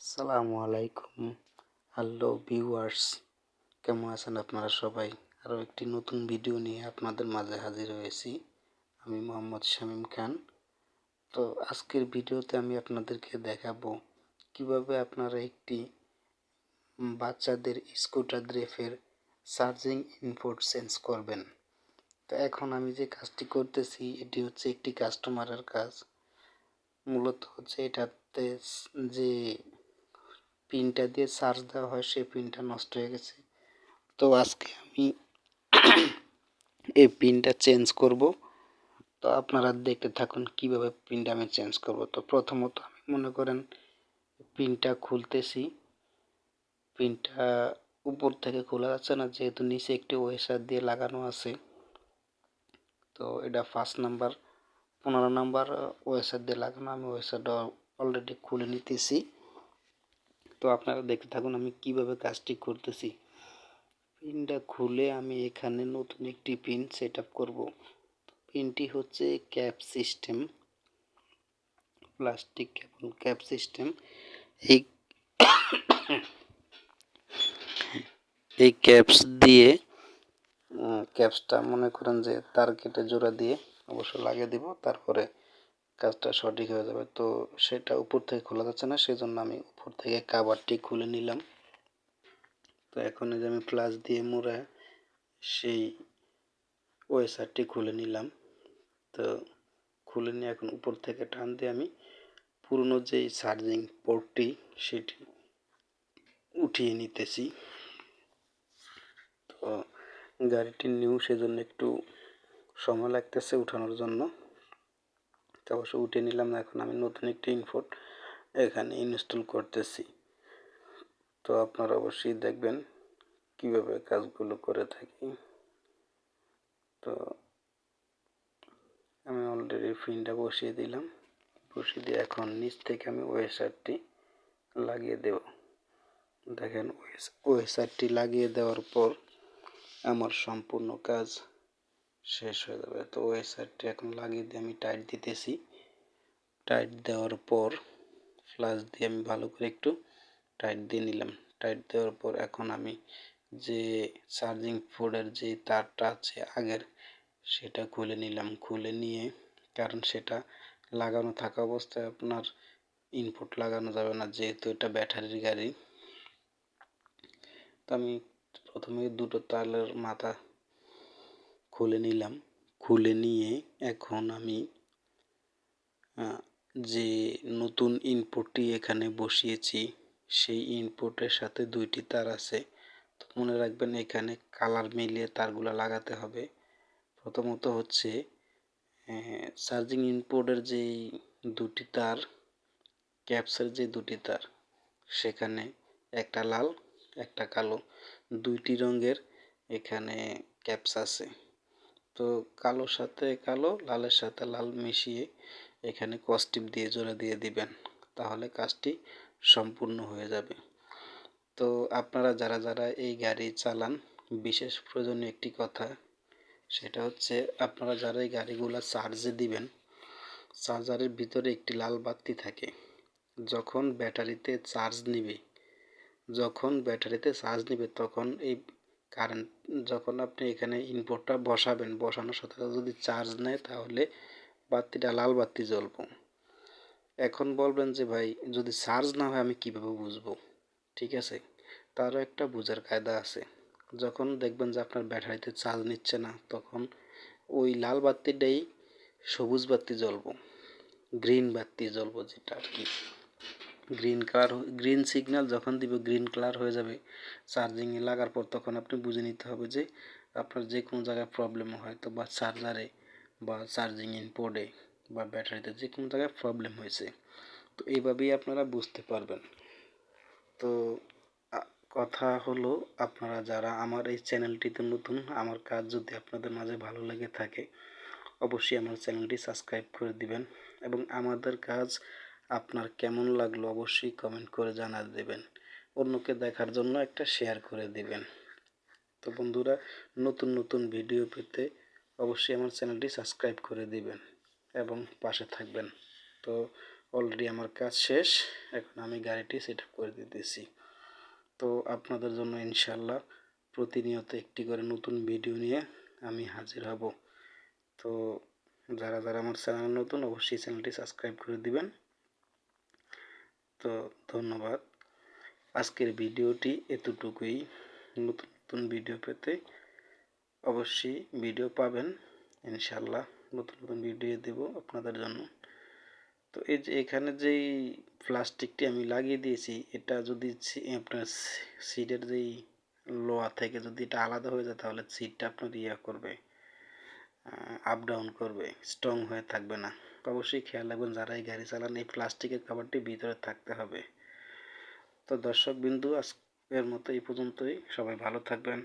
আসসালামু আলাইকুম। Hello viewers কেমন আছেন আপনারা সবাই? আরও একটি নতুন ভিডিও নিয়ে আপনাদের মাঝে হাজির হয়েছি। আমি মোহাম্মদ শামীম খান। তো আজকের ভিডিওতে আমি আপনাদেরকে দেখাবো কীভাবে আপনারা একটি বাচ্চাদের স্কুটার ড্রেফের চার্জিং ইনপোর্ট চেঞ্জ করবেন। তো এখন আমি যে কাজটি করতেছি, এটি হচ্ছে একটি কাস্টমারের কাজ। মূলত হচ্ছে এটাতে যে পিনটা দিয়ে চার্জ দেওয়া হয়, সেই পিনটা নষ্ট হয়ে গেছে। তো আজকে আমি এই পিনটা চেঞ্জ করব। তো আপনারা দেখতে থাকুন কীভাবে পিনটা আমি চেঞ্জ করব। তো প্রথমত আমি মনে করেন পিনটা খুলতেছি। পিনটা উপর থেকে খোলা যাচ্ছে না, যেহেতু নিচে একটি ওয়েসার দিয়ে লাগানো আছে। তো এটা ফার্স্ট নাম্বার, পনেরো নাম্বার ওয়েসার দিয়ে লাগানো। আমি ওয়েসারটা অলরেডি খুলে নিতেছি। তো আপনারা দেখতে থাকুন আমি কীভাবে কাজটি করতেছি। পিনটা খুলে আমি এখানে নতুন একটি পিন সেট আপ করব। পিনটি হচ্ছে cap system, plastic cap system. এই এই ক্যাপস দিয়ে ক্যাপসটা মনে করেন যে তার কেটে জোড়া দিয়ে অবশ্য লাগিয়ে দিব, তারপরে কাজটা সঠিক হয়ে যাবে। তো সেটা উপর থেকে খোলা যাচ্ছে না, সেজন্য আমি উপর থেকে কাভারটি খুলে নিলাম। তো এখন যে আমি প্লাস দিয়ে মোড়া সেই ওয়েসারটি খুলে নিলাম। তো খুলে নিয়ে এখন উপর থেকে টান দিয়ে আমি পুরনো যেই চার্জিং পোর্টটি সেটি উঠিয়ে নিতেছি। তো গাড়িটি নিউ সেজন্য একটু সময় লাগতেছে উঠানোর জন্য। তো অবশ্য উঠে নিলাম, এখন আমি নতুন একটি ইনপুট এখানে ইনস্টল করতেছি। তো আপনারা অবশ্যই দেখবেন কীভাবে কাজগুলো করে থাকি। তো আমি অলরেডি ফিনটা বসিয়ে দিলাম। বসিয়ে দিয়ে এখন নিচ থেকে আমি ওয়েসারটি লাগিয়ে দেব। দেখেন ওয়েসারটি লাগিয়ে দেওয়ার পর আমার সম্পূর্ণ কাজ শেষ হয়ে যাবে। তো ওয়েসারটি এখন লাগিয়ে দিয়ে আমি টাইট দিতেছি। টাইট দেওয়ার পর ফ্লাশ দিয়ে আমি ভালো করে একটু টাইট দিয়ে নিলাম। টাইট দেওয়ার পর এখন আমি যে চার্জিং পোর্টের যে তারটা আছে আগের, সেটা খুলে নিলাম। খুলে নিয়ে, কারণ সেটা লাগানো থাকা অবস্থায় আপনার ইনপুট লাগানো যাবে না, যেহেতু এটা ব্যাটারির গাড়ি। তো আমি প্রথমে দুটো তালের মাথা খুলে নিলাম। খুলে নিয়ে এখন আমি যে নতুন ইনপুটটি এখানে বসিয়েছি, সেই ইনপুটের সাথে দুইটি তার আছে। তো মনে রাখবেন এখানে কালার মিলিয়ে তারগুলো লাগাতে হবে। প্রথমত হচ্ছে চার্জিং ইনপুটের যেই দুটি তার ক্যাপসের যে দুটি তার, সেখানে একটা লাল, একটা কালো, দুইটি রঙের এখানে ক্যাপস আছে। তো কালোর সাথে কালো, লালের সাথে লাল মিশিয়ে এখানে কস্টিপ দিয়ে জোড়া দিয়ে দিবেন, তাহলে কাজটি সম্পূর্ণ হয়ে যাবে। তো আপনারা যারা যারা এই গাড়ি চালান, বিশেষ প্রয়োজনীয় একটি কথা, সেটা হচ্ছে আপনারা যারা এই গাড়িগুলো চার্জে দিবেন চার্জারের ভিতরে একটি লাল বাতি থাকে, যখন ব্যাটারিতে চার্জ নিবে, যখন ব্যাটারিতে চার্জ নিবে, তখন এই কারেন্ট যখন আপনি এখানে ইনপুটটা বসাবেন, বসানোর সাথে যদি চার্জ নেয় তাহলে বাতিটা, লাল বাতি জ্বলবো। এখন বলবেন যে, ভাই, যদি চার্জ না হয় আমি কীভাবে বুঝব? ঠিক আছে? তারও একটা বোঝার কায়দা আছে। যখন দেখবেন যে আপনার ব্যাটারিতে চার্জ নিচ্ছে না, তখন ওই লাল বাতিটাই সবুজ বাতি জ্বলবো গ্রিন বাতি জ্বলবো যেটা আর কি। গ্রিন কালার গ্রিন সিগন্যাল যখন দিব গ্রিন কালার হয়ে যাবে চার্জিংয়ে লাগার পর তখন আপনি বুঝে নিতে হবে যে আপনার যে কোনো জায়গায় প্রবলেম হয়তো বা চার্জারে বা চার্জিং ইনপোর্টে বা ব্যাটারিতে যে কোনো জায়গায় প্রবলেম হয়েছে। তো এইভাবেই আপনারা বুঝতে পারবেন। তো কথা হলো আপনারা যারা আমার এই চ্যানেলটিতে নতুন, আমার কাজ যদি আপনাদের মাঝে ভালো লেগে থাকে, অবশ্যই আমার চ্যানেলটি সাবস্ক্রাইব করে দিবেন এবং আমাদের কাজ আপনার কেমন লাগল অবশ্যই কমেন্ট করে জানা দেবেন। অন্যকে দেখার জন্য একটা শেয়ার করে দিবেন। তো বন্ধুরা, নতুন নতুন ভিডিও পেতে অবশ্যই আমার চ্যানেলটি সাবস্ক্রাইব করে দিবেন এবং পাশে থাকবেন। তো অলরেডি আমার কাজ শেষ, এখন আমি গাড়িটি সেট করে দিতেছি। তো আপনাদের জন্য ইনশাল্লাহ প্রতিনিয়ত একটি করে নতুন ভিডিও নিয়ে আমি হাজির হব। তো যারা যারা আমার চ্যানেল নতুন, অবশ্যই চ্যানেলটি সাবস্ক্রাইব করে দিবেন। তো ধন্যবাদ। আজকের ভিডিওটি এতটুকুই। নতুন নতুন ভিডিও পেতে অবশ্যই ভিডিও পাবেন। ইনশাল্লাহ নতুন নতুন ভিডিও দেব আপনাদের জন্য। তো এই যে এখানে যেই প্লাস্টিকটি আমি লাগিয়ে দিয়েছি, এটা যদি আপনার সিটের যেই লোয়া থেকে যদি এটা আলাদা হয়ে যায়, তাহলে সিটটা আপনার ইয়ে করবে আপ ডাউন করবে স্ট্রং হয়ে থাকবে না। অবশ্যই খেয়াল রাখবেন যারা এই গাড়ি চালান, এই প্লাস্টিকের খাবারটি ভিতরে থাকতে হবে। তো দর্শক বিন্দু আজকের মতো এই পর্যন্তই। সবাই ভালো থাকবেন।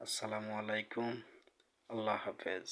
আসসালামু আলাইকুম। আল্লাহ হাফেজ।